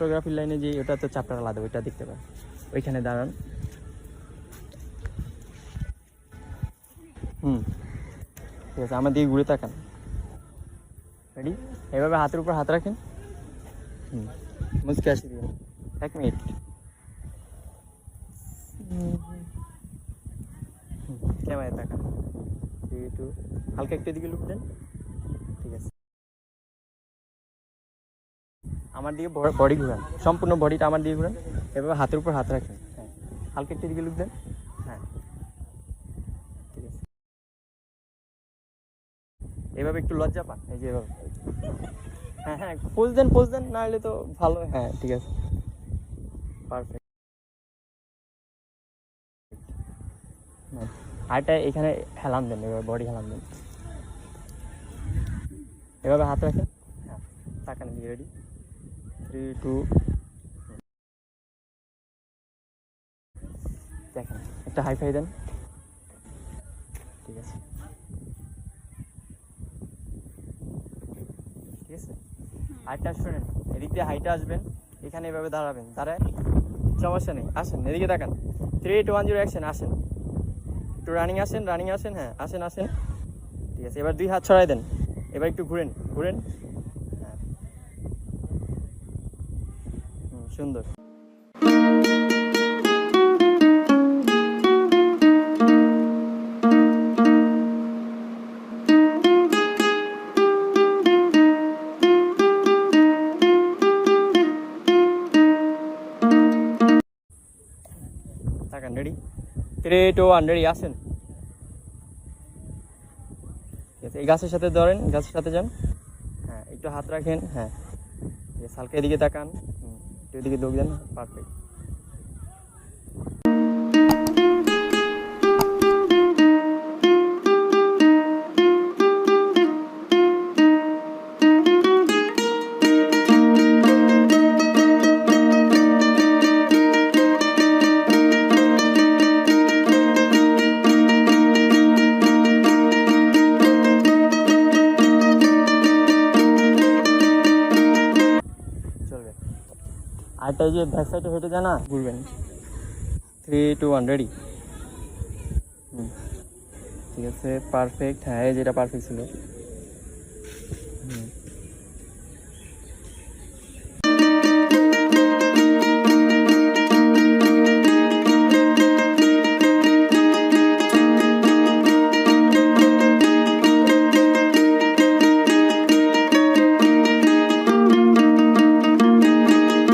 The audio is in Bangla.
ফটোগ্রাফির লাইনে যে ওটা তো চাপটা আলাদা, ওইটা দেখতে পারেন। ওইখানে দাঁড়ান। হুম, ঠিক আছে, আমার দিকে ঘুরে তাকান। রেডি এভাবে হাতের উপর হাত রাখেন। হুম মুসকে আসি দিন এক মিনিট। ক্যামেরায় তাকান। হালকা একটু দিকে লুক দেন। আমার দিকে বডি ঘুরান। সম্পূর্ণ বডিটা আমার দিকে ঘুরান। এভাবে হাতের উপর হাত রাখেন। হ্যাঁ। হালকা একটু দিকে লুক দেন। হ্যাঁ। ঠিক আছে। এভাবে একটু লজ্জা পান। এই যে এভাবে। হ্যাঁ হ্যাঁ পোজ দেন দেন, না হলে তো ভালো। হ্যাঁ ঠিক আছে। পারফেক্ট আরটা এখানে হেলান দেন, এভাবে বডি হেলান দেন। এভাবে হাত রাখেন। হ্যাঁ তাকান রেডি দেখেন, একটা হাই ফাই দেন। ঠিক আছে। ঠিক আছে? হাইটটা শুনেন, এদিক দিয়ে হাইটে আসবেন, এখানে এভাবে দাঁড়াবেন। দাঁড়ায় সমস্যা নেই। আসেন, এদিকে তাকান। Three two one zero action আসেন। একটু রানিং আসেন রানিং আসেন হ্যাঁ আসেন আসেন। ঠিক আছে, এবার দুই হাত ছড়াই দেন। এবার একটু ঘুরেন ঘুরেন হ্যাঁ হুম, সুন্দর। ওয়ান রেডি আসেন। এই গাছের সাথে ধরেন, গাছের সাথে যান। হ্যাঁ একটু হাত রাখেন হ্যাঁ। হালকা এদিকে তাকান এদিকে লোক দেন পারফেক্ট আরটা যে ব্যাক সাইডে হেঁটে যা না? ঘুরবেন। থ্রি টু ওয়ান রেডি ঠিক আছে পারফেক্ট হ্যাঁ যেটা পারফেক্ট ছিল। হুম।